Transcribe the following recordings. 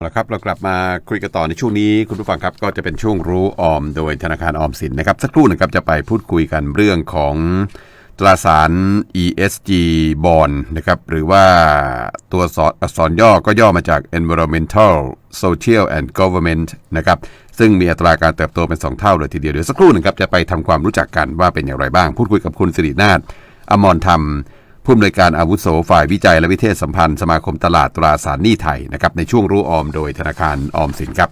เอาละครับเรากลับมาคุยกันต่อในช่วงนี้คุณผู้ฟังครับก็จะเป็นช่วงรู้ออมโดยธนาคารออมสินนะครับ สักครู่หนึ่งครับจะไปพูดคุยกันเรื่องของตราสาร ESG bond นะครับหรือว่าตัวสอนอักษรย่อก็ย่อมาจาก environmental social and government นะครับซึ่งมีอัตราการเติบโตเป็น 2 เท่าเลยทีเดียวเดี๋ยวสักครู่หนึ่งครับจะไปทำความรู้จักกันว่าเป็นอย่างไรบ้าง พูดคุยกับคุณสิรินาถอมรธรรม ผู้อำนวยการอาวุโสฝ่ายวิจัยและวิเทศสัมพันธ์สมาคมตลาดตราสารหนี้ไทยนะครับในช่วงรู้ออมโดยธนาคารออมสินครับ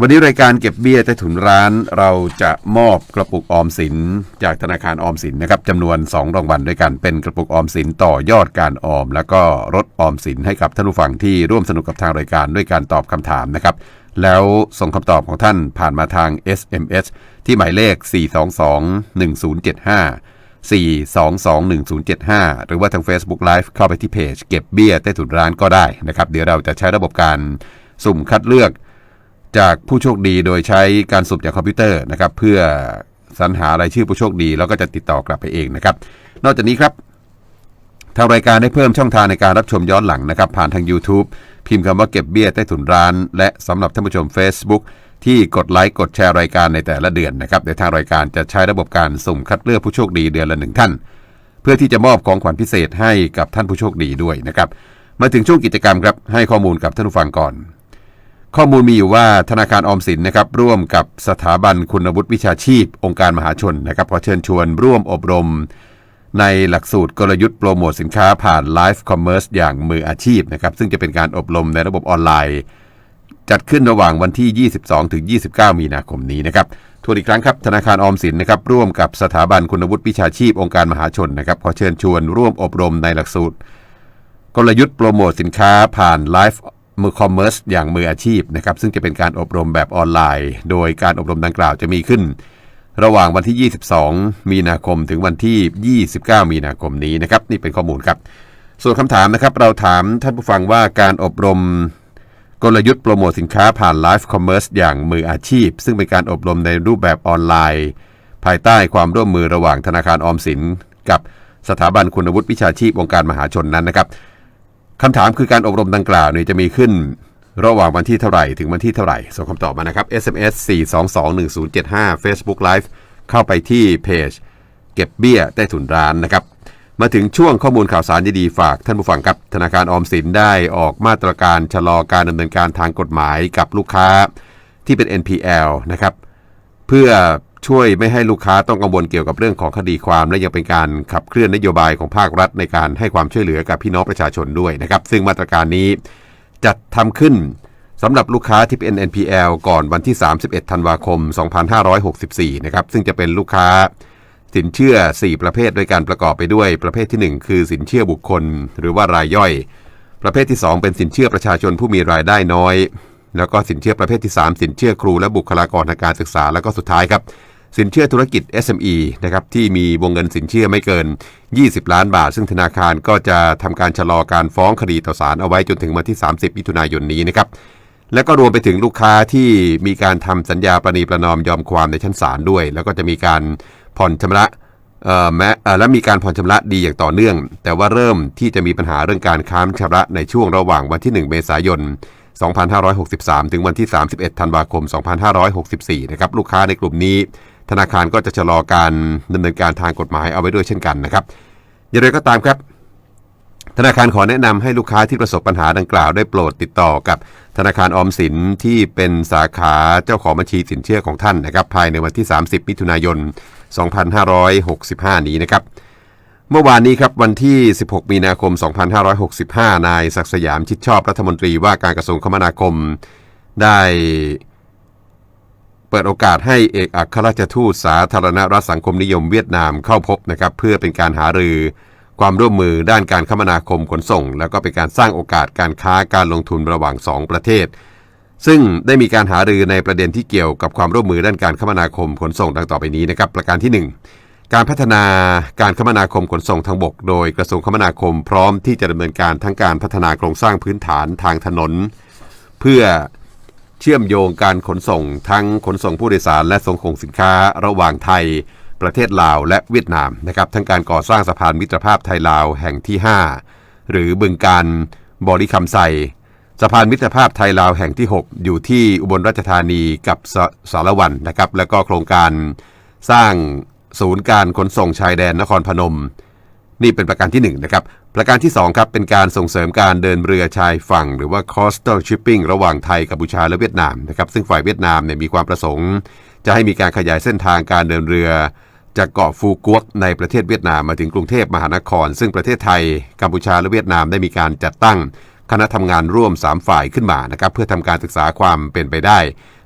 วันนี้รายการเก็บเบี้ยใต้ถุนร้านเราจะมอบกระปุกออมสิน จากธนาคารออมสินนะครับจำนวน 2 รางวัลด้วยกันเป็นกระปุกออมสินต่อยอดการออม แล้วก็รถออมสินให้กับท่านผู้ฟังที่ร่วมสนุกกับทางรายการด้วยการตอบคำถามนะครับแล้วส่งคำตอบของท่านผ่านมาทาง SMS ที่หมายเลข 4221075 4221075 หรือว่าทาง Facebook Live เข้าไปที่เพจเก็บเบี้ยใต้ถุนร้านก็ได้นะครับ เดี๋ยวเราจะใช้ระบบการสุ่มคัดเลือก จากผู้โชคดีโดยใช้การสุ่มจากคอมพิวเตอร์นะครับ เพื่อสรรหารายชื่อผู้โชคดีแล้วก็จะติดต่อกลับไปเองนะครับ นอกจากนี้ครับ ทางรายการได้เพิ่มช่องทางในการรับชมย้อนหลังนะครับ ผ่านทาง YouTube พิมพ์คำว่าเก็บเบี้ยใต้ถุนร้าน และสำหรับท่านผู้ชม Facebook ที่กดไลค์กดแชร์รายการในแต่ละเดือนนะครับในทางรายการจะใช้ระบบการสุ่มคัดเลือกผู้โชคดีเดือนละหนึ่งท่าน เพื่อที่จะมอบของขวัญพิเศษให้กับท่านผู้โชคดีด้วยนะครับ มาถึงช่วงกิจกรรมครับให้ข้อมูลกับท่านผู้ฟังก่อน ข้อมูลมีอยู่ว่าธนาคารออมสินนะครับร่วมกับสถาบันคุณวุฒิวิชาชีพ องค์การมหาชนนะครับขอเชิญชวนร่วมอบรม ในหลักสูตรกลยุทธ์โปรโมทสินค้าผ่านไลฟ์คอมเมอร์สอย่างมืออาชีพนะครับซึ่งจะเป็นการอบรมในระบบออนไลน์ จัดขึ้นระหว่างวันที่ 22 ถึง 29 มีนาคมนี้นะครับทวนอีกครั้งครับธนาคารออมสินนะครับร่วมกับสถาบันคุณวุฒิวิชาชีพองค์การมหาชนนะครับขอเชิญชวนร่วมอบรมในหลักสูตร กลยุทธ์โปรโมทสินค้าผ่านไลฟ์มือคอมเมอร์สอย่างมืออาชีพนะครับซึ่งจะเป็นการอบรมแบบออนไลน์ โดยการอบรมดังกล่าวจะมีขึ้น ระหว่างวันที่ 22 มีนาคมถึงวันที่ 29 มีนาคมนี้นะครับ นี่เป็นข้อมูลครับ ส่วนคำถามนะครับเราถามท่านผู้ฟังว่าการอบรมกลยุทธ์โปรโมทสินค้าผ่านไลฟ์คอมเมอร์สอย่างมืออาชีพ ซึ่งเป็นการอบรมในรูปแบบออนไลน์ ภายใต้ความร่วมมือระหว่างธนาคารออมสิน กับสถาบันคุณวุฒิวิชาชีพองค์การมหาชนนั้นนะครับคำถามคือการอบรมดังกล่าวเนี่ยจะมีขึ้น ระหว่างวันที่เท่าไหร่ถึงวันที่เท่าไหร่ ส่งคำตอบมานะครับ SMS 4221075 Facebook Live เข้าไปที่เพจ เก็บเบี้ยใต้ถุนร้านนะครับ มาถึงช่วงข้อมูลข่าวสารดีๆฝากท่านผู้ฟังครับ ธนาคารออมสินได้ออกมาตรการชะลอการดำเนินการทางกฎหมายกับลูกค้าที่เป็น NPL นะครับเพื่อช่วยไม่ให้ลูกค้าต้องกังวลเกี่ยวกับเรื่องของคดีความและยังเป็นการขับเคลื่อนนโยบายของภาครัฐในการให้ความช่วยเหลือกับพี่น้องประชาชนด้วยนะครับ ซึ่งมาตรการนี้ จัดทำขึ้นสำหรับลูกค้าที่เป็น NPL ก่อนวันที่ 31 ธันวาคม 2564 นะครับ ซึ่งจะเป็นลูกค้าสินเชื่อ 4 ประเภทโดยการประกอบไปด้วย ประเภทที่ 1 คือสินเชื่อบุคคล หรือว่ารายย่อย ประเภทที่ 2 เป็นสินเชื่อประชาชนผู้มีรายได้น้อย แล้วก็สินเชื่อประเภทที่ 3 สินเชื่อครูและบุคลากรทางการศึกษา แล้วก็สุดท้ายครับ สินเชื่อธุรกิจ SME นะครับที่มีวงเงินสินเชื่อไม่เกิน 20 ล้านบาท ซึ่งธนาคารก็จะทำการชะลอการฟ้องคดีต่อศาลเอาไว้จนถึงวันที่ 30 มิถุนายนนี้นะครับและก็รวมไปถึงลูกค้าที่มีการทำสัญญาประนีประนอมยอมความในชั้นศาลด้วย แล้วก็จะมีการผ่อนชำระแม้อ่อและมีการผ่อนชำระดีอย่างต่อเนื่อง แต่ว่าเริ่มที่จะมีปัญหาเรื่องการค้างชำระในช่วงระหว่างวันที่ 1 เมษายน 2563 ถึงวันที่ 31 ธันวาคม 2564 นะครับลูกค้าในกลุ่มนี้ ธนาคารก็จะชะลอการดำเนินการทางกฎหมายเอาไว้ด้วยเช่นกันนะครับอย่างไรก็ตามครับ ธนาคารขอแนะนำให้ลูกค้าที่ประสบปัญหาดังกล่าวได้โปรดติดต่อกับธนาคารออมสินที่เป็นสาขาเจ้าของบัญชีสินเชื่อของท่านนะครับภายในวันที่ 30 มิถุนายน 2565 นี้นะครับเมื่อวานนี้ครับวันที่ 16 มีนาคม 2565 นายศักสยามชิดชอบรัฐมนตรีว่าการกระทรวงคมนาคม ได้ เปิดโอกาสให้เอกอัครราชทูตสาธารณรัฐสังคมนิยมเวียดนามเข้าพบนะครับเพื่อเป็นการหารือ ความร่วมมือด้านการคมนาคมขนส่ง แล้วก็เป็นการสร้างโอกาสการค้าการลงทุนระหว่าง 2 ประเทศ ซึ่งได้มีการหารือในประเด็นที่เกี่ยวกับความร่วมมือด้านการคมนาคมขนส่งดังต่อไปนี้นะครับประการที่ 1 การพัฒนาการคมนาคมขนส่งทางบก โดยกระทรวงคมนาคมพร้อมที่จะดำเนินการทั้งการพัฒนาโครงสร้างพื้นฐานทางถนน เพื่อ เชื่อมโยงการขนส่งทั้งขนส่งผู้โดยสารและส่งของสินค้าระหว่างไทย ประเทศลาวและเวียดนามนะครับทั้งการก่อสร้างสะพานมิตรภาพไทยลาวแห่งที่ 5 หรือบึงการบริคำไซสะพานมิตรภาพไทยลาวแห่งที่ 6 อยู่ที่อุบลราชธานีกับสสารวันนะครับแล้วก็โครงการสร้างศูนย์การขนส่งชายแดนนครพนม นี่เป็นประการที่ 1 นะครับ ประการที่ 2 ครับ เป็นการส่งเสริมการเดินเรือชายฝั่ง หรือว่า coastal shipping ระหว่างไทยกัมพูชาและเวียดนามนะครับ ซึ่งฝ่ายเวียดนามเนี่ยมีความประสงค์ จะให้มีการขยายเส้นทางการเดินเรือ จากเกาะฟูกวกในประเทศเวียดนามมาถึงกรุงเทพมหานคร ซึ่งประเทศไทยกัมพูชาและเวียดนามได้มีการจัดตั้งคณะทำงานร่วม 3 ฝ่ายขึ้นมานะครับเพื่อทำการศึกษาความเป็นไปได้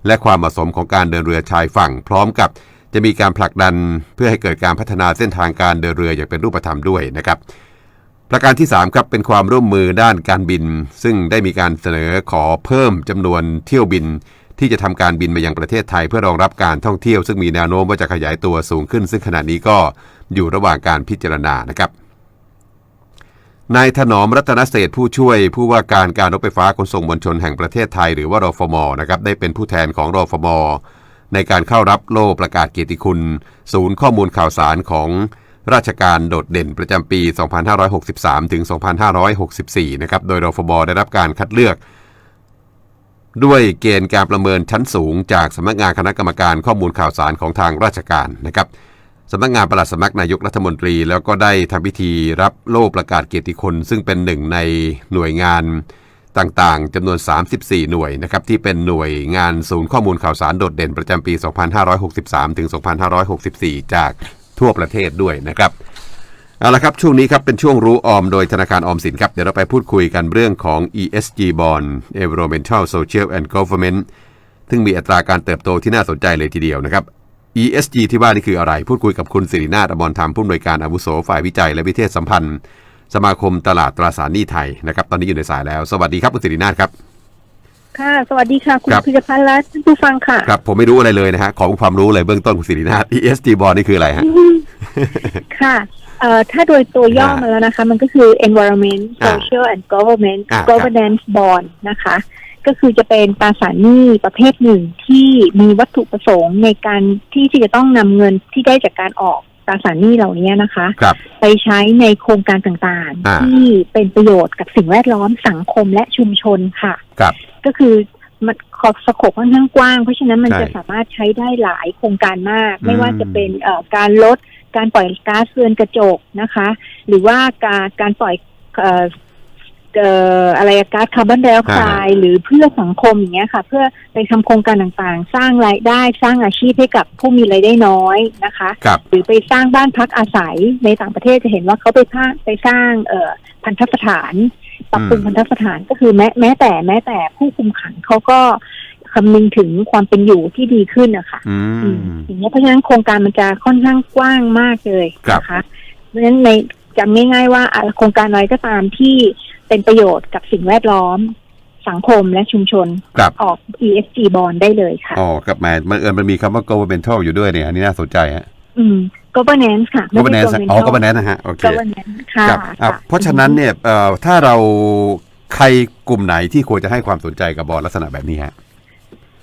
และความเหมาะสมของการเดินเรือชายฝั่ง พร้อมกับ จะมีการผลักดันเพื่อให้เกิดการพัฒนาเส้นทางการเดินเรืออย่างเป็นรูปธรรมด้วยนะครับประการที่ 3 ครับเป็นความร่วมมือด้านการบิน ซึ่งได้มีการเสนอขอเพิ่มจำนวนเที่ยวบิน ที่จะทำการบินมายังประเทศไทย เพื่อรองรับการท่องเที่ยว ซึ่งมีแนวโน้มว่าจะขยายตัวสูงขึ้น ซึ่งขณะนี้ก็อยู่ระหว่างการพิจารณานะครับนายถนอมรัตนเศษผู้ช่วยผู้ว่าการการรถไฟฟ้าขนส่งมวลชนแห่งประเทศไทย หรือว่ารฟมนะครับได้เป็นผู้แทนของรฟม ในการเข้ารับโล่ประกาศเกียรติคุณ ศูนย์ข้อมูลข่าวสารของราชการโดดเด่นประจำปี 2563 ถึง 2564 นะครับ โดยรฟมได้รับการคัดเลือก ด้วยเกณฑ์การประเมินชั้นสูง จากสำนักงานคณะกรรมการข้อมูลข่าวสารของทางราชการนะครับสำนักงานปลัดสำนักนายกรัฐมนตรี แล้วก็ได้ทำพิธีรับโล่ประกาศเกียรติคุณซึ่งเป็นหนึ่งในหน่วยงาน ต่างๆจำนวน 34 หน่วยนะครับที่เป็นหน่วยงานศูนย์ข้อมูลข่าวสารโดดเด่นประจำปี 2563 ถึง 2564 จากทั่วประเทศด้วยนะครับเอาละครับ ช่วงนี้ครับ เป็นช่วงรู้ออมโดยธนาคารออมสินครับ เดี๋ยวเราไปพูดคุยกันเรื่องของ ESG Bond Environmental Social and Government ซึ่งมีอัตราการเติบโตที่น่าสนใจเลยทีเดียวนะครับ ESG ที่ว่านี่คืออะไร พูดคุยกับคุณสิรินาถอมรธรรมผู้อำนวยการอาวุโสฝ่ายวิจัยและวิเทศสัมพันธ์ สมาคมตลาดตราสารหนี้ไทยนะครับ ตอนนี้อยู่ในสายแล้ว สวัสดีครับคุณสิรินาถครับ ค่ะ สวัสดีค่ะ คุณครับพิรพันธ์และท่านผู้ฟังค่ะ ครับ ผมไม่รู้อะไรเลยนะฮะ ขอความรู้เลยเบื้องต้นคุณสิรินาถ ESG Bond นี่คืออะไรฮะ ค่ะเอ่อถ้าโดยตัวย่ออ่ามมาแล้วนะคะ มันก็คือ environment อ่า social and government อ่าครับ governance bond นะคะ ก็คือจะเป็นตราสารหนี้ประเภทหนึ่งที่มีวัตถุประสงค์ในการที่ที่จะต้องนำเงินที่ได้จากการออก ตราสารหนี้เหล่านี้นะคะ ครับ ไปใช้ในโครงการต่างอ่า ๆ ที่เป็นประโยชน์กับสิ่งแวดล้อมสังคมและชุมชนค่ะ ครับ ก็คือมันขอบสโคปค่อนข้างกว้าง เพราะฉะนั้นมันใช่จะสามารถใช้ได้หลายโครงการมาก อืม ไม่ว่าจะเป็นเอ่อการลดการปล่อยก๊าซเรือนกระจกนะคะ หรือว่าการการปล่อยเอ่อ เอ่ออะไรอะก๊าซคาร์บอนไดออกไซด์หรือเพื่อสังคมอย่างเงี้ยค่ะ เพื่อไปทำโครงการต่างๆ สร้างรายได้สร้างอาชีพให้กับผู้มีรายได้น้อยนะคะครับหรือไปสร้างบ้านพักอาศัยในต่างประเทศจะเห็นว่าเขาไปสร้างไปสร้างเอ่อพันธสถานปรับปรุงอืมพันธสถานก็คือแม้แม้แต่แม้แต่ผู้คุมขังเขาก็คำนึงถึงความเป็นอยู่ที่ดีขึ้นนะคะอือืมมอย่างนี้ยเพราะฉะนั้นโครงการมันจะค่อนข้างกว้างมากเลยครับนะคะเพราะฉะนั้นใน จำง่ายๆว่าอะโครงการอะไรก็ตามที่เป็นประโยชน์กับสิ่งแวดล้อมสังคมและชุมชนครับออก ESG bond ได้เลยค่ะ อ๋อครับแหมมันเอิญมันมีคำว่า governmental อยู่ด้วยเนี่ย อันนี้น่าสนใจฮะ อืม governance ค่ะไม่ใช่ governance อ๋อ governmental governance นะฮะ โอเค governance ค่ะครับอะค่เพราะฉะนั้นเนี่ยเอ่อถ้าเราใครกลุ่มไหนที่ควรจะให้ความสนใจกับบอร์ดลักษณะแบบนี้ฮะ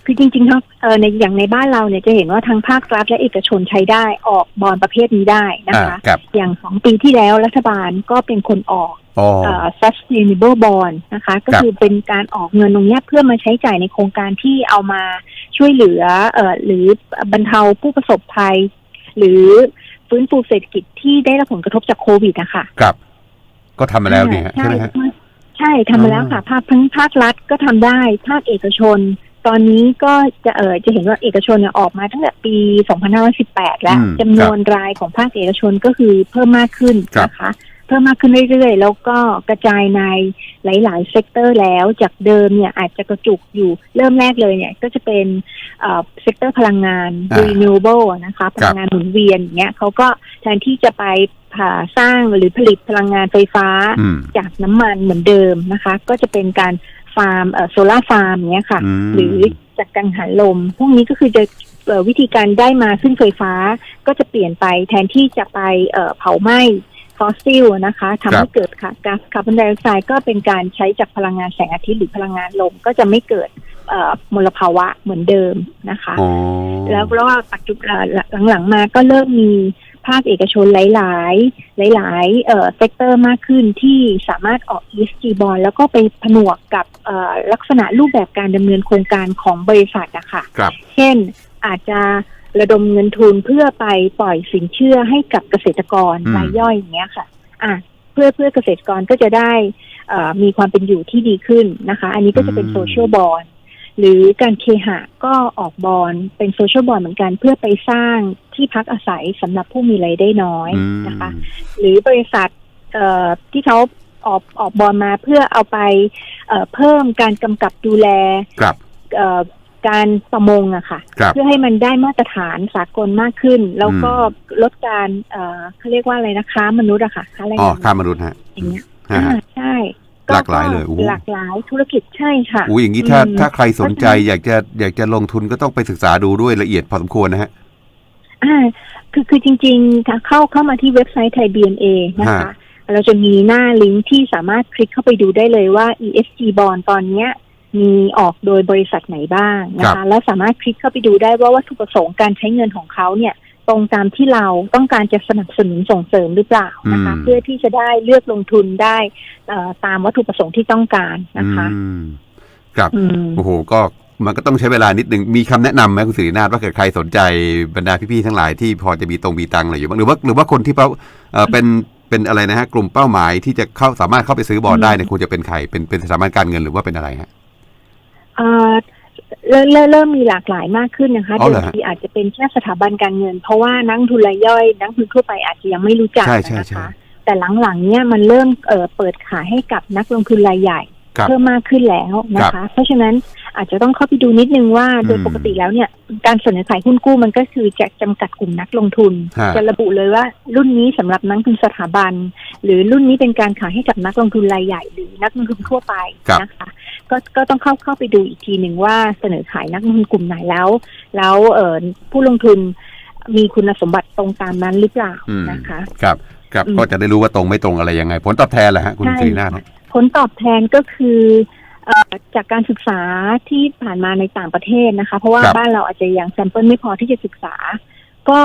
คือจริงๆทั้งเอ่อในอย่างในบ้านเราเนี่ยจะเห็นว่าทั้งภาครัฐและเอกชนใช้ได้ออกบอลประเภทนี้ได้นะอ่าคะครับ อย่างสองปีที่แล้วรัฐบาลก็เป็นคนออกอ๋อ เอ่อ sustainable bond นะคะ ก็ครับ คือเป็นการออกเงินตรงเนี้ยเพื่อมาใช้จ่ายในโครงการที่เอามาช่วยเหลือเอ่อหรือบรรเทาผู้ประสบภัย หรือฟื้นฟูเศรษฐกิจที่ได้รับผลกระทบจากโควิดนะคะ ครับ ก็ทำมาแล้วเนี่ยใช่ใช่ไหมฮะ ใช่ทำมาแล้วค่ะ ภาคทั้งภาครัฐก็ทำได้ ภาคเอกชน ตอนนี้ก็จะเออจะเห็นว่าเอกชนเนี่ยออกมาตั้งแต่ปี 2518 แล้วอืมจำนวนรายของภาคเอกชนก็คือเพิ่มมากขึ้นครับนะคะ เพิ่มมากขึ้นเรื่อยๆ แล้วก็กระจายในหลาย ๆ เซกเตอร์แล้วจากเดิมเนี่ยอาจจะกระจุกอยู่เริ่มแรกเลยเนี่ย ก็จะเป็นเอ่อเซกเตอร์พลังงานอ่า renewable อะนะคะพลังงานหมุนเวียนอย่างเงี้ยเขาก็แทนที่จะไปผ่าสร้างหรือผลิตพลังงานไฟฟ้าอืมจากน้ำมันเหมือนเดิมนะคะ ก็จะเป็นการ ฟาร์มโซลาร์ฟาร์มเนี้ยค่ะอืมหรือจากกังหันลม พวกนี้ก็คือจะเอ่อวิธีการได้มาซึ่งไฟฟ้าก็จะเปลี่ยนไปแทนที่จะไปเอ่อเผาไหม้ฟอสซิลนะคะทำให้เกิดค่ะก๊าซคาร์บอนไดออกไซด์ก็เป็นการใช้จากพลังงานแสงอาทิตย์หรือพลังงานลมก็จะไม่เกิดเอ่อมลภาวะเหมือนเดิมนะคะอ๋อแล้วเพราะว่าปัจจุบันหลังๆมาก็เริ่มมี ภาคเอกชนหลาย ๆ หลายๆเอ่อเซกเตอร์มากขึ้นที่สามารถออก ESG bond แล้วก็ไปผนวกกับเอ่อลักษณะรูปแบบการดำเนินโครงการของบริษัทนะคะครับ เช่นอาจจะระดมเงินทุนเพื่อไปปล่อยสินเชื่อให้กับเกษตรกรอืม รายย่อยอย่างเงี้ยค่ะ อะเพื่อเพื่อเกษตรกรก็จะได้เอ่อมีความเป็นอยู่ที่ดีขึ้นนะคะ อันนี้ก็จะเป็นโซเชียลบอลหรือการเคหะก็ออกบอลเป็นโซเชียลบอลเหมือนกันเพื่อไปสร้าง ที่พักอาศัยสำหรับผู้มีรายได้น้อยอืมนะคะ หรือบริษัทเอ่อที่เขาออกออกบอลมาเพื่อเอาไปเอ่อเพิ่มการกำกับดูแลครับเอ่อการประมงอะค่ะครับเพื่อให้มันได้มาตรฐานสากลมากขึ้น แล้วก็ลดการเอ่อเขาเรียกว่าอะไรนะค้ามนุษย์อะค่ะค้าแรงอ๋องานข้ามมนุษย์ฮะอย่างเงี้ยฮะอ่าใช่หลากหลายเลยโอ้โหหลากหลายธุรกิจใช่ค่ะอุ้ยอย่างนี้ถ้าอืมถ้าใครสนใจอยากจะอยากจะลงทุนก็ต้องไปศึกษาดูด้วยละเอียดพอสมควรนะฮะ อ่าคือคือจริงๆถ้าเข้าเข้ามาที่เว็บไซต์ไทย BNA นะคะฮะเราจะมีหน้าลิงก์ที่สามารถคลิกเข้าไปดูได้เลยว่า ESG bond ตอนเนี้ยมีออกโดยบริษัทไหนบ้างนะครัคะ บ แล้วสามารถคลิกเข้าไปดูได้ว่าวัตถุประสงค์การใช้เงินของเขาเนี่ย ตรงตามที่เราต้องการจะสนับสนุนส่งเสริมหรือเปล่านะคะ อืม เพื่อที่จะได้เลือกลงทุนได้เอ่อตามวัตถุประสงค์ที่ต้องการนะคะ อืมครับ อืม โอ้โห ก็ มันก็ต้องใช้เวลานิดหนึ่งมีคำแนะนำไหมคุณสิรินาถว่าเกิดใครสนใจบรรดาพี่ๆทั้งหลายที่พอจะมีตรงมีตังอะไรอยู่บ้างหรือว่าหรือว่าคนที่เขาเอ่อเป็นเป็นอะไรนะฮะกลุ่มเป้าหมายที่จะเข้าสามารถเข้าไปซื้อบอลได้เนี่ยควรจะเป็นใครเป็นเป็นสถาบันการเงินหรือว่าเป็นอะไรฮะเอ่อเริ่มเริ่มเริ่มมีหลากหลายมากขึ้นนะคะอ๋อเดิเหรมอฮะทีอาจจะเป็นแค่สถาบันการเงิน เพราะว่านักลงทุนรายย่อยนักลงทุนทั่วไปอาจจะยังไม่รู้จักใช่ใช่นะใช่คะแต่หลังๆเนี่ยมันเริ่มเอ่อเปิดขายให้กับนักลงทุนรายใหญ่ครับเพิ่มมากขึ้นแล้วนะครัคะบเพราะฉะนั้น อาจจะต้องเข้าไปดูนิดนึงว่าโดยอืมปกติแล้วเนี่ย การเสนอขายหุ้นกู้มันก็คือจะจำกัดกลุ่มนักลงทุนฮะจะระบุเลยว่ารุ่นนี้สำหรับนักลงทุนสถาบัน หรือรุ่นนี้เป็นการขายให้กับนักลงทุนรายใหญ่หรือนักลงทุนทั่วไปครับนะคะก็ก็ต้องเข้าเข้าไปดูอีกทีหนึ่งว่าเสนอขายนักลงทุนกลุ่มไหนแล้ว แล้วเออผู้ลงทุนมีคุณสมบัติตรงตามนั้นหรือเปล่าอืมนะคะ ครับครับอืมก็จะได้รู้ว่าตรงไม่ตรงอะไรยังไง ผลตอบแทนแหละฮะคุณใช่สิรินาถฮะผลตอบแทนก็คือเอ่อ จากการศึกษาที่ผ่านมาในต่างประเทศนะคะ เพราะว่าครับบ้านเราอาจจะยังแซมเปิลไม่พอที่จะศึกษา ก็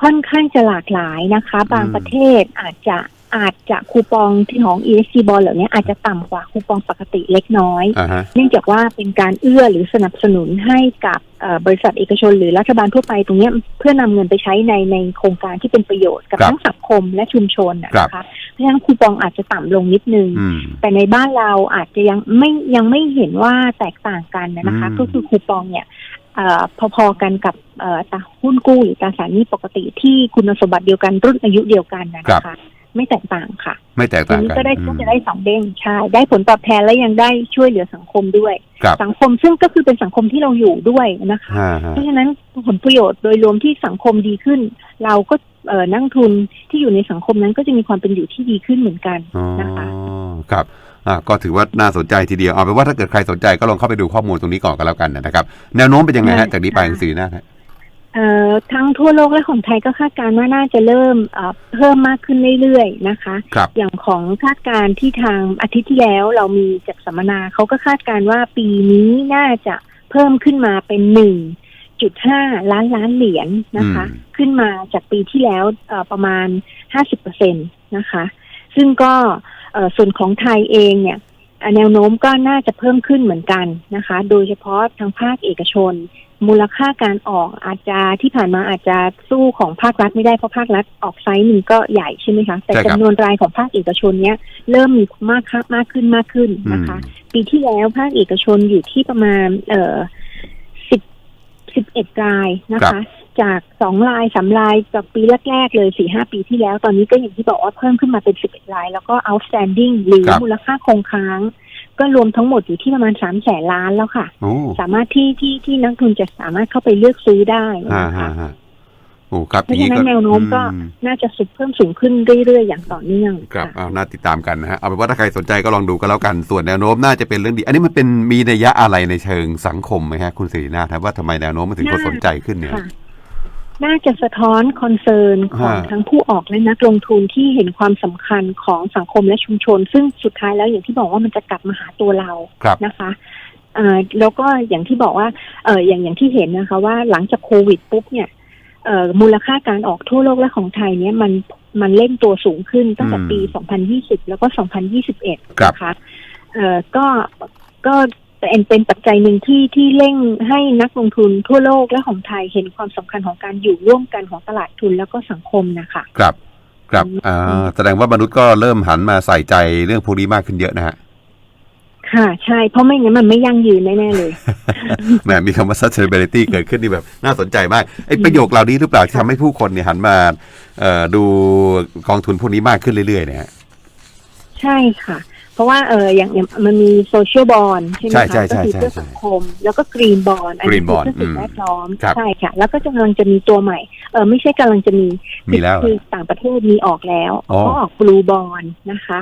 ค่อนข้างจะหลากหลายนะคะ บางประเทศอาจจะ อาจจะคูปองที่ของ ESG bond เหล่านี้อาจจะต่ำกว่าคูปองปกติเล็กน้อยอ่าฮะเนื่องจากว่าเป็นการเอื้อหรือสนับสนุนให้กับเอ่อบริษัทเอกชนหรือรัฐบาลทั่วไปตรงเนี้ยเพื่อนำเงินไปใช้ในในโครงการที่เป็นประโยชน์กับครับทั้งสังคมและชุมชนนะครับคะเพราะฉะนั้นคูปองอาจจะต่ำลงนิดนึงอืมแต่ในบ้านเราอาจจะยังไม่ยังไม่เห็นว่าแตกต่างกันนะคะอืมก็คือคูปองเนี่ยเอ่อพอๆกันกับเอ่อตราหุ้นกู้หรือตราสารหนี้ปกติที่คุณสมบัติเดียวกันรุ่นอายุเดียวกันนะนะคะ ไม่แตกต่างค่ะ ไม่แตกทีต่างนี้กันก็ได้อืก็มจะได้สองเด้งใช่ได้ผลตอบแทนและยังได้ช่วยเหลือสังคมด้วยครับสังคมซึ่งก็คือเป็นสังคมที่เราอยู่ด้วยนะคะฮ่าฮะเพราะฉะนั้นผลประโยชน์โดยรวมที่สังคมดีขึ้น เราก็เอ่อนักลงทุนที่อยู่ในสังคมนั้นก็จะมีความเป็นอยู่ที่ดีขึ้นเหมือนกันอ๋อนะคะครับอ่าก็ถือว่าน่าสนใจทีเดียวเอาเป็นว่าถ้าเกิดใครสนใจก็ลองเข้าไปดูข้อมูลตรงนี้ก่อนก็แล้วกันนะครับ แนวโน้มเป็นยังไงฮะได้จากนี้ไปค่ะคุณสิรินาถฮะ เอ่อทั้งทั่วโลกและของไทยก็คาดการณ์ว่าน่าจะเริ่มเอ่อเพิ่มมากขึ้นเรื่อยๆนะคะ ครับ อย่างของคาดการณ์ที่ทางอาทิตย์ที่แล้วเรามีจัดสัมมนาเขาก็คาดการณ์ว่าปีนี้น่าจะเพิ่มขึ้นมาเป็นหนึ่งจุดห้าล้านล้านเหรียญนะคะ อืม ขึ้นมาจากปีที่แล้วเอ่อประมาณห้าสิบเปอร์เซ็นตนะคะ ซึ่งก็เอ่อส่วนของไทยเองเนี่ยเอ่อ แนวโน้มก็น่าจะเพิ่มขึ้นเหมือนกันนะคะ โดยเฉพาะทางภาคเอกชน มูลค่าการออกอาจจะที่ผ่านมาอาจจะสู้ของภาครัฐไม่ได้เพราะภาครัฐออกไซส์หนึ่งก็ใหญ่ใช่ไหมคะ แต่ใช่ครับจำนวนรายของภาคเอกชนเนี้ยเริ่มมีมากค่ะมากขึ้นมากขึ้นนะคะอืมปีที่แล้วภาคเอกชนอยู่ที่ประมาณ เอ่อสิบสิบเอ็ดรายนะคะ จากสองรายสามรายจากปีแรกๆเลยสี่ห้าปีที่แล้ว ตอนนี้ก็อย่างที่บอกว่าเพิ่มขึ้นมาเป็นสิบเอ็ดราย แล้วก็ outstanding หรือครับมูลค่าคงค้าง ก็รวมทั้งหมดอยู่ที่ประมาณสามแสนล้านแล้วค่ะโอ้สามารถที่ที่ที่นักทุนจะสามารถเข้าไปเลือกซื้อได้ฮ่านะฮ่าคะฮ่าโอ้ครับเพราะฉะนั้นแนวโน้มก็อืมน่าจะสุดเพิ่มสูงขึ้นเรื่อยๆ อย่างต่อเนื่อง ครับค่ะเอาน่าติดตามกันนะฮะ เอาเป็นว่าถ้าใครสนใจก็ลองดูก็แล้วกัน ส่วนแนวโน้มน่าจะเป็นเรื่องดี อันนี้มันเป็นมีนัยยะอะไรในเชิงสังคมไหมฮะคุณสิรินาถครับว่าทำไมแนวโน้มมันถึงคนสนใจขึ้นเนี่ยค่ะ น่าจะสะท้อนคอนเซิร์นของฮะทั้งผู้ออกและนักลงทุนที่เห็นความสำคัญของสังคมและชุมชน ซึ่งสุดท้ายแล้วอย่างที่บอกว่ามันจะกลับมาหาตัวเราครับนะคะเอ่อแล้วก็อย่างที่บอกว่าเอออย่างอย่างที่เห็นนะคะ ว่าหลังจากโควิดปุ๊บเนี่ยเอ่อมูลค่าการออกทั่วโลกและของไทยเนี่ยมันมันเร่งตัวสูงขึ้นตั้งแต่ปี 2020 แล้วก็ 2021ครับนะคะเอ่อก็ก็ เป็นเป็นปัจจัยหนึ่งที่ที่เร่งให้นักลงทุนทั่วโลกและของไทยเห็นความสำคัญของการอยู่ร่วมกันของตลาดทุนแล้วก็สังคมนะคะครับครับอืมอ่าแสดงว่ามนุษย์ก็เริ่มหันมาใส่ใจเรื่องพวกนี้มากขึ้นเยอะนะฮะค่ะใช่ เพราะไม่งั้นมันไม่ยั่งยืนแน่ ๆ เลยแหมมีคำว่า sustainability เกิดขึ้นนี่แบบน่าสนใจมากไอ้ประโยคเหล่านี้หรือเปล่าที่ทำให้ผู้คนเนี่ยหันมาเอ่อดูกองทุนพวกนี้มากขึ้นเรื่อยๆเนี่ยฮะใช่ค่ะเพ ราะว่าเอออย่างอย่างมันมีโซเชียลบอลใช่ไหมใช่คะใช่ใช่ก็คือใช่เพื่อใช่สังคม แล้วก็กรีนบอลอันนี้ Green คือ Bond เพื่อสิ่งอืมแวดล้อมครับใช่ค่ะ แล้วก็กำลังจะมีตัวใหม่เออไม่ใช่กำลังจะมีมีแล้วคือต่างประเทศมีออกแล้วอ๋อก็ออกบลูบอลนะคะ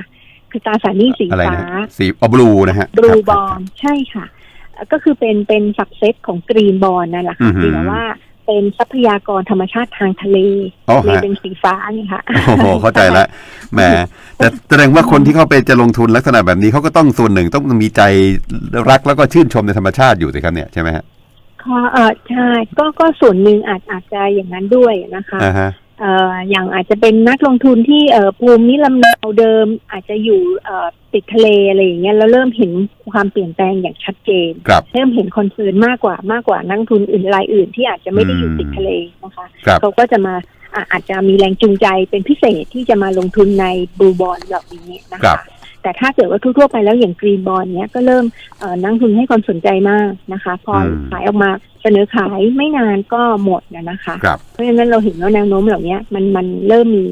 คือตราสารหนี้สีอะไรฟ้านะสีอบลูนะฮะบลูครับบอลใช่ค่ะเอ่อก็คือเป็นเป็นสับเซตของกรีนบอลนั่นแหละอืค่ะอหือเพียงแต่ว่าเป็นทรัพยากรธรรมชาติทางทะเลอ๋อทะเลฮะเป็นสีฟ้านี่ค่ะโอ้โหเข้าใจแล้วแหม แต่แสดงว่าคนที่เข้าไปจะลงทุนลักษณะแบบนี้เขาก็ต้องส่วนหนึ่งต้องมีใจรักแล้วก็ชื่นชมในธรรมชาติอยู่สิครับเนี่ยใช่ไหมฮะค่ะเออใช่ก็ก็ส่วนหนึ่งอาจอาจจะอย่างนั้นด้วยนะคะอ่าฮะ เอ่ออย่างอาจจะเป็นนักลงทุนที่เอ่อภูมิลำเนาเดิม อาจจะอยู่เอ่อติดทะเลอะไรอย่างเงี้ยแล้วเริ่มเห็นความเปลี่ยนแปลงอย่างชัดเจน ครับ เริ่มเห็นคอนเซิร์นมากกว่ามากกว่านักลงทุนอื่นรายอื่นที่อาจจะไม่ได้อยู่ติดทะเลนะคะ ครับ เขาก็จะมา อะอาจจะมีแรงจูงใจเป็นพิเศษที่จะมาลงทุนในบลูบอลแบบนี้นะครัคะบแต่ถ้าเกิดว่าทั่วๆไปแล้วอย่างกรีนบอลเนี้ยก็เริ่มเอ่อนักลงทุนให้ความสนใจมากนะคะ พออมขายออกมาเสนอขายไม่นานก็หมดนะนะคะครับเพราะฉะนั้นเราเห็นว่าแนวโน้มเหล่านี้มันมันเริ่มมี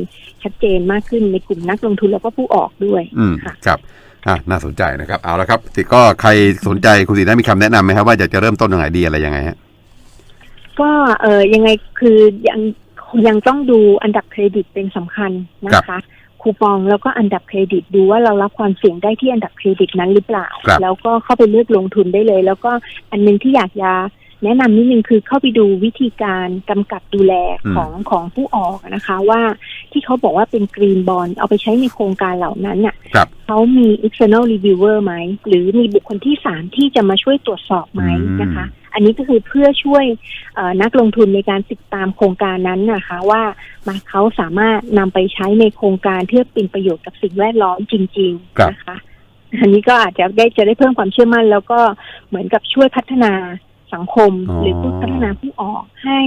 ชัดเจนมากขึ้นในกลุ่มนักลงทุนแล้วก็ผู้ออกด้วยอืมค่ะครับอะน่าสนใจนะครับเอาละครับติก็ใครสนใจคุณสีน่ามีคำแนะนำไหมครับว่าอยากจะเริ่มต้นยังไงดีอะไรยังไงฮะก็เออยังไงคือยัง ยังต้องดูอันดับเครดิตเป็นสำคัญนะคะ คูปองแล้วก็อันดับเครดิตดูว่าเรารับความเสี่ยงได้ที่อันดับเครดิตนั้นหรือเปล่าครับแล้วก็เข้าไปเลือกลงทุนได้เลย แล้วก็อันหนึงที่อยากจะ แนะนำนิดนึงคือเข้าไปดูวิธีการกำกับดูแลของของผู้ออกนะคะ ว่าที่เขาบอกว่าเป็นกรีนบอลเอาไปใช้ในโครงการเหล่านั้นน่ะครับเขามี external reviewer ไหม หรือมีบุคคลที่สามที่จะมาช่วยตรวจสอบไหมอืมนะคะ อันนี้ก็คือเพื่อช่วยเอ่อนักลงทุนในการติดตามโครงการนั้นนะคะ ว่ามาเขาสามารถนำไปใช้ในโครงการเพื่อเป็นประโยชน์กับสิ่งแวดล้อมจริงครับๆนะคะอันนี้ก็อาจจะได้จะได้เพิ่มความเชื่อมั่น แล้วก็เหมือนกับช่วยพัฒนา สังคมอ๋อหรือผู้พัฒนาผู้ออกให้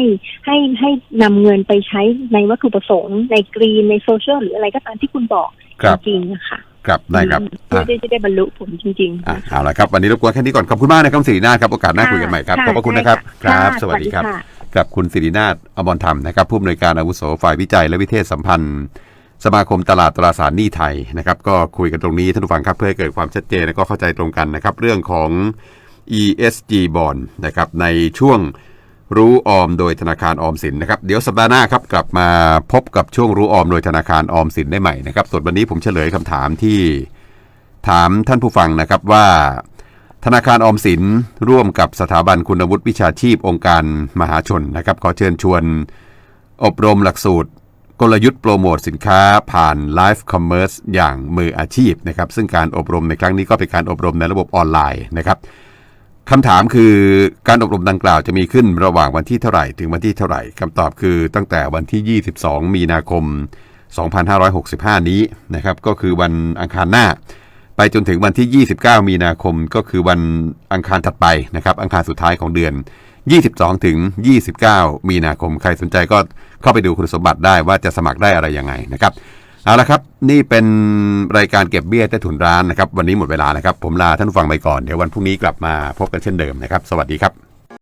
ให้ให้นำเงินไปใช้ในวัตถุประสงค์ในกรีนในโซเชียลหรืออะไรก็ตามที่คุณบอกคจรับริงๆนะคะครับได้ครับเพื่ออะที่จะได้บรรลุผลจริงๆอะนะคะเอาละครับ วันนี้รบกวนแค่นี้ก่อน ขอบคุณมากนะครับคุณสิรินาถครับโอกาสหน้าคุยกันใหม่ครับ ขอบพระคุณนะครับ ครับ สวัสดีครับค่ะกับคุณสิรินาถอมรธรรมนะครับ ผู้อำนวยการอาวุโสฝ่ายวิจัยและวิเทศสัมพันธ์ สมาคมตลาดตราสารหนี้ไทยนะครับ ก็คุยกันตรงนี้ท่านผู้ฟังครับเพื่อให้เกิดความชัดเจนและก็เข้าใจตรงกันนะครับ เรื่องของ ESG bond นะครับในช่วงรู้ออมโดยธนาคารออมสินนะครับเดี๋ยวสัปดาห์หน้าครับกลับมาพบกับช่วงรู้ออมโดยธนาคารออมสินได้ใหม่นะครับส่วนวันนี้ผมเฉลยคำถามที่ถามท่านผู้ฟังนะครับว่า ธนาคารออมสินร่วมกับสถาบันคุณวุฒิวิชาชีพองค์การมหาชนนะครับขอเชิญชวน อบรมหลักสูตร กลยุทธ์โปรโมทสินค้าผ่านไลฟ์คอมเมอร์สอย่างมืออาชีพนะครับซึ่งการอบรมในครั้งนี้ก็เป็นการอบรมในระบบออนไลน์นะครับ คำถามคือการอบรมดังกล่าวจะมีขึ้นระหว่างวันที่เท่าไหร่ ถึงวันที่เท่าไหร่คำตอบคือตั้งแต่วันที่ 22 มีนาคม 2565 นี้นะครับก็คือวันอังคารหน้า ไปจนถึงวันที่ 29 มีนาคมก็คือวันอังคารถัดไปนะครับอังคารสุดท้ายของเดือน 22 ถึง 29 มีนาคม ใครสนใจก็เข้าไปดูคุณสมบัติได้ว่าจะสมัครได้อะไรยังไงนะครับ เอาละครับ นี่เป็นรายการเก็บเบี้ยใต้ถุนร้านนะครับ วันนี้หมดเวลาแล้วครับ ผมลาท่านฟังไปก่อน เดี๋ยววันพรุ่งนี้กลับมาพบกันเช่นเดิมนะครับ สวัสดีครับ